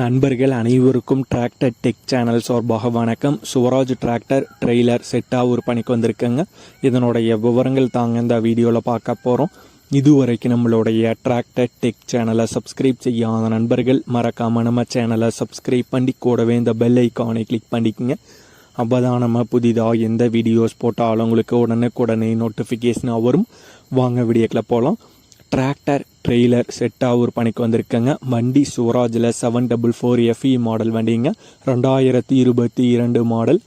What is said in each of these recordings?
நண்பர்கள் அனைவருக்கும் tractor tech channel சார்பாக வணக்கம். சுவராஜ் டிராக்டர் ட்ரெய்லர் செட்டாக ஒரு பணிக்கு வந்திருக்கேங்க. இதனுடைய விவரங்கள் தாங்க இந்த வீடியோவில் பார்க்க போகிறோம் இதுவரைக்கும் நம்மளுடைய டிராக்டர் டெக் சேனலை சப்ஸ்கிரைப் செய்யாத நண்பர்கள் மறக்காம நம்ம சேனலை சப்ஸ்கிரைப் பண்ணி கூடவே இந்த பெல் ஐக்கானை கிளிக் பண்ணிக்கோங்க. அப்போ தான் நம்ம புதிதாக எந்த வீடியோஸ் போட்டாலும் உங்களுக்கு உடனுக்குடனே நோட்டிஃபிகேஷனாக வரும். வாங்க வீடியோக்கில் போகலாம் டிராக்டர் ட்ரெய்லர் செட்டாக ஒரு பணிக்கு வந்திருக்கேங்க. வண்டி சுவராஜில் seven double four FE model வண்டிங்க. ரெண்டாயிரத்தி இருபத்தி இரண்டு மாடல்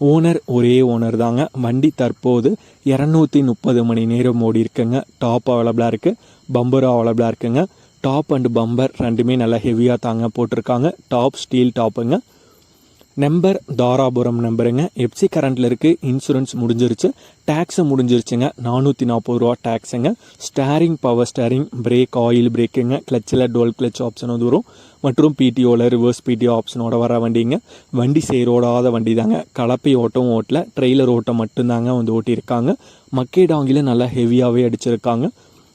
ஓனர் ஒரே ஓனர் தாங்க. வண்டி தற்போது இரநூத்தி முப்பது மணி நேரம் ஓடி இருக்குங்க டாப் அவைலபிளாக இருக்குது பம்பரும் அவைலபிளாக இருக்குங்க. டாப் அண்ட் பம்பர் ரெண்டுமே நல்லா ஹெவியாக தாங்க போட்டிருக்காங்க. டாப் ஸ்டீல் டாப்புங்க நம்பர் தாராபுரம் நம்பருங்க. எஃப்சி கரண்டில் இருக்குது இன்சூரன்ஸ் முடிஞ்சிருச்சு. டேக்ஸை முடிஞ்சிருச்சுங்க. நானூற்றி நாற்பது ரூபா டேக்ஸுங்க steering power steering brake oil பிரேக்குங்க கிளச்சில் டுவெல் கிளச் ஆப்ஷன் வந்து வரும். மற்றும் பிடிஓவில் ரிவர்ஸ் பிடிஓ ஆப்ஷனோட வர வண்டிங்க. வண்டி சேரோடாத வண்டி தாங்க கலப்பை ஓட்டம் ஓட்டல. ட்ரெய்லர் ஓட்டம் மட்டும்தாங்க வந்து ஓட்டியிருக்காங்க. மக்கேடாங்கில நல்லா ஹெவியாகவே அடிச்சிருக்காங்க.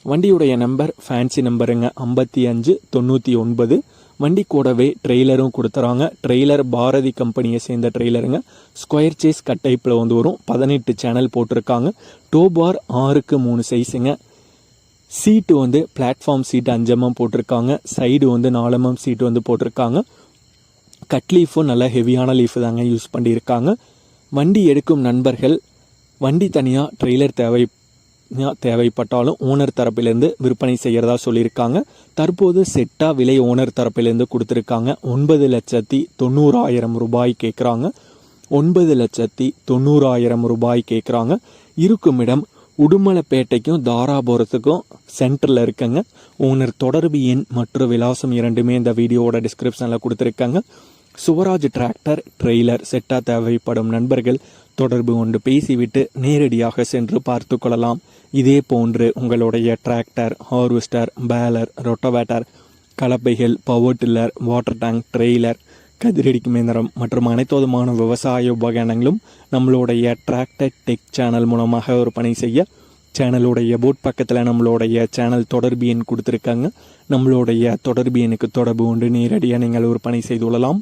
வண்டியுடைய நம்பர் ஃபேன்சி நம்பருங்க ஐம்பத்தி அஞ்சு தொண்ணூற்றி ஒன்பது வண்டி கூடவே ட்ரெய்லரும் கொடுத்துறாங்க. ட்ரெய்லர் பாரதி கம்பெனியை சேர்ந்த ட்ரெய்லருங்க. ஸ்கொயர் சேஸ் கட் டைப்பில் வந்து வரும் பதினெட்டு சேனல் போட்டிருக்காங்க. டோபார் ஆறுக்கு மூணு சைஸுங்க. சீட்டு வந்து பிளாட்ஃபார்ம் சீட் அஞ்சமாக போட்டிருக்காங்க. சைடு வந்து நாலமம் சீட்டு வந்து போட்டிருக்காங்க. கட் லீஃபும் நல்லா ஹெவியான லீஃப் தாங்க யூஸ் பண்ணியிருக்காங்க. வண்டி எடுக்கும் நண்பர்கள் வண்டி தனியாக ட்ரெய்லர் தேவை தேவைப்பட்டாலும் ஓனர் தரப்பிலிருந்து விற்பனை செய்கிறதா சொல்லியிருக்காங்க. தற்போது செட்டா விலை ஓனர் தரப்பிலிருந்து கொடுத்துருக்காங்க. ஒன்பது லட்சத்தி தொண்ணூறாயிரம் ரூபாய் கேட்குறாங்க. ஒன்பது லட்சத்தி தொண்ணூறாயிரம் ரூபாய் கேட்குறாங்க. இருக்கும் இடம் உடுமலைப்பேட்டைக்கும் தாராபுரத்துக்கும் சென்டரில் இருக்குங்க. ஓனர் தொடர்பு எண் மற்றும் விலாசம் இரண்டுமே இந்த வீடியோவோட டிஸ்கிரிப்ஷனில் கொடுத்துருக்காங்க. சுவராஜ் டிராக்டர் ட்ரெய்லர் செட்டா தேவைப்படும் நண்பர்கள் தொடர்பு கொண்டு பேசிவிட்டு நேரடியாக சென்று பார்த்து கொள்ளலாம். இதே போன்று உங்களுடைய tractor harvester baler rotavator கலப்பைகள் power tiller water tank trailer கதிரடிக்கும் இயந்திரம் மற்றும் அனைத்துவிதமான விவசாய உபகரணங்களும் நம்மளுடைய டிராக்டர் டெக் சேனல் மூலமாக விற்பனை செய்ய சேனலுடைய போட் பக்கத்தில் நம்மளுடைய சேனல் தொடர்பு எண் கொடுத்துருக்காங்க. நம்மளுடைய தொடர்பு எண்ணுக்கு தொடர்பு கொண்டு நேரடியாக நீங்கள் விற்பனை செய்து கொள்ளலாம்.